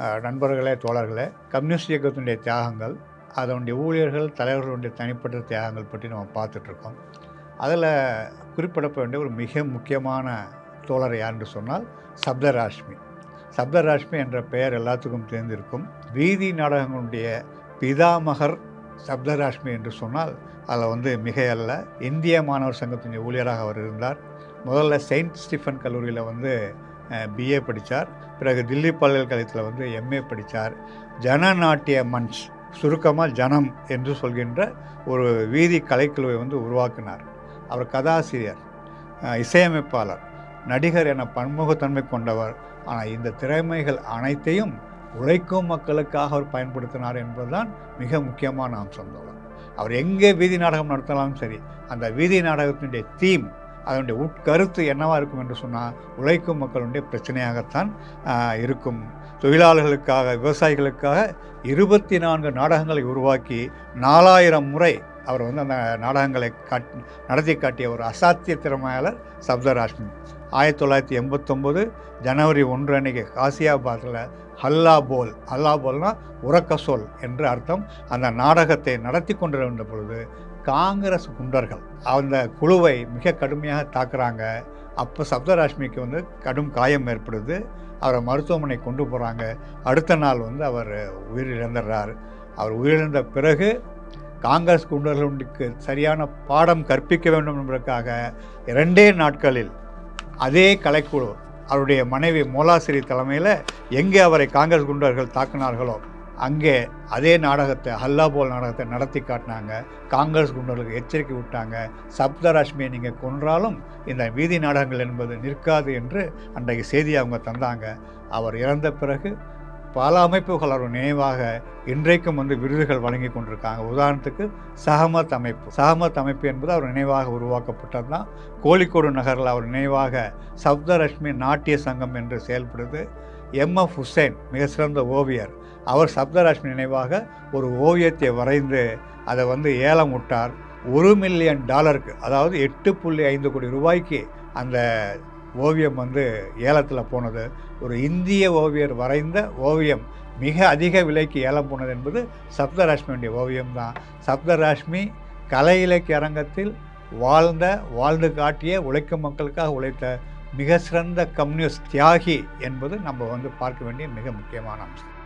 நண்பர்களே தோழர்களே கம்யூனிஸ்ட் இயக்கத்தினுடைய தியாகங்கள் அதனுடைய ஊழியர்கள் தலைவர்களுடைய தனிப்பட்ட தியாகங்கள் பற்றி நம்ம பார்த்துட்ருக்கோம். அதில் குறிப்பிடப்பட வேண்டிய ஒரு மிக முக்கியமான தோழர் யாருன்னு சொன்னால் சப்தராஷ்மி. சப்தராஷ்மி என்ற பெயர் எல்லாத்துக்கும் தெரிந்திருக்கும். வீதி நாடகங்களுடைய பிதாமகர் சப்தராஷ்மி என்று சொன்னால் அதில் வந்து மிகையல்ல இந்திய மாணவர் சங்கத்தின் ஊழியராக அவர் இருந்தார். முதல்ல செயின்ட் ஸ்டீஃபன் கல்லூரியில் வந்து பிஏ படித்தார் பிறகு தில்லி பல்கலைக்கழகத்தில் வந்து எம்ஏ படித்தார் ஜனநாட்டிய மன்ச் சுருக்கமாக ஜனம் என்று சொல்கின்ற ஒரு வீதி கலைக்குழுவை வந்து உருவாக்கினார். அவர் கதாசிரியர் இசையமைப்பாளர் நடிகர் என பன்முகத்தன்மை கொண்டவர். ஆனால் இந்த திறமைகள் அனைத்தையும் உழைக்கும் மக்களுக்காக அவர் பயன்படுத்தினார் என்பதுதான் மிக முக்கியமான அம்சம் அவர் எங்கே வீதி நாடகம் நடத்தலாம் சரி அந்த வீதி நாடகத்தினுடைய தீம் அதனுடைய உட்கருத்து என்னவாக இருக்கும் என்று சொன்னால் உழைக்கும் மக்களுடைய பிரச்சனையாகத்தான் இருக்கும். தொழிலாளர்களுக்காக விவசாயிகளுக்காக இருபத்தி நான்கு நாடகங்களை உருவாக்கி நாலாயிரம் முறை அவர் வந்து அந்த நாடகங்களை காட் நடத்தி காட்டிய ஒரு அசாத்திய திறமையாளர் சப்தராஷ்மி ஆயிரத்தி தொள்ளாயிரத்தி எண்பத்தொம்போது ஜனவரி ஒன்று அன்னைக்கு காசியாபாத்தில் ஹல்லா போல் ஹல்லா போல்னால் உறக்க சொல் என்று அர்த்தம். அந்த நாடகத்தை நடத்தி கொண்டிருந்த பொழுது காங்கிரஸ் குண்டர்கள் அந்த குழுவை மிக கடுமையாக தாக்குறாங்க. அப்போ சப்தராஷ்மிக்கு வந்து கடும் காயம் ஏற்படுது. அவரை மருத்துவமனை கொண்டு போகிறாங்க அடுத்த நாள் வந்து அவர் உயிரிழந்துடுறார். அவர் உயிரிழந்த பிறகு காங்கிரஸ் குண்டர்களுக்கு சரியான பாடம் கற்பிக்க வேண்டும் என்பதற்காக இரண்டே நாட்களில் அதே கலைக்குழு அவருடைய மனைவி மோலாசிரி தலைமையில் எங்கே அவரை காங்கிரஸ் குண்டர்கள் தாக்கினார்களோ அங்கே அதே நாடகத்தை ஹல்லா போல் நாடகத்தை நடத்தி காட்டினாங்க. காங்கிரஸ் குண்டர்களுக்கு எச்சரிக்கை விட்டாங்க. சப்தராஷ்மியை நீங்கள் கொன்றாலும் இந்த வீதி நாடகங்கள் என்பது நிற்காது என்று அன்றைக்கு செய்தி அவங்க தந்தாங்க. அவர் இறந்த பிறகு பல அமைப்புகள் அவர் நினைவாக இன்றைக்கும் வந்து விருதுகள் வழங்கி கொண்டிருக்காங்க. உதாரணத்துக்கு சஹமத் அமைப்பு. சஹமத் அமைப்பு என்பது அவர் நினைவாக உருவாக்கப்பட்டது தான் கோழிக்கோடு நகரில் அவர் நினைவாக சப்தரஷ்மி நாட்டிய சங்கம் என்று செயல்படுது. எம்எஃப் ஹுசைன் மிக சிறந்த ஓவியர். அவர் சப்தராஷ்மி நினைவாக ஒரு ஓவியத்தை வரைந்து அதை வந்து ஏலம் விட்டார். ஒரு மில்லியன் டாலருக்கு அதாவது எட்டு புள்ளி ஐந்து கோடி ரூபாய்க்கு அந்த ஓவியம் வந்து ஏலத்தில் போனது. ஒரு இந்திய ஓவியர் வரைந்த ஓவியம் மிக அதிக விலைக்கு ஏலம் போனது என்பது சப்தராஷ்மியுடைய ஓவியம்தான் சப்தராஷ்மி கலை இலக்கிய அரங்கத்தில் வாழ்ந்த வாழ்ந்து காட்டிய உழைக்கும் மக்களுக்காக உழைத்த மிக சிறந்த கம்யூனிஸ்ட் தியாகி என்பது நம்ம வந்து பார்க்க வேண்டிய மிக முக்கியமான அம்சம்.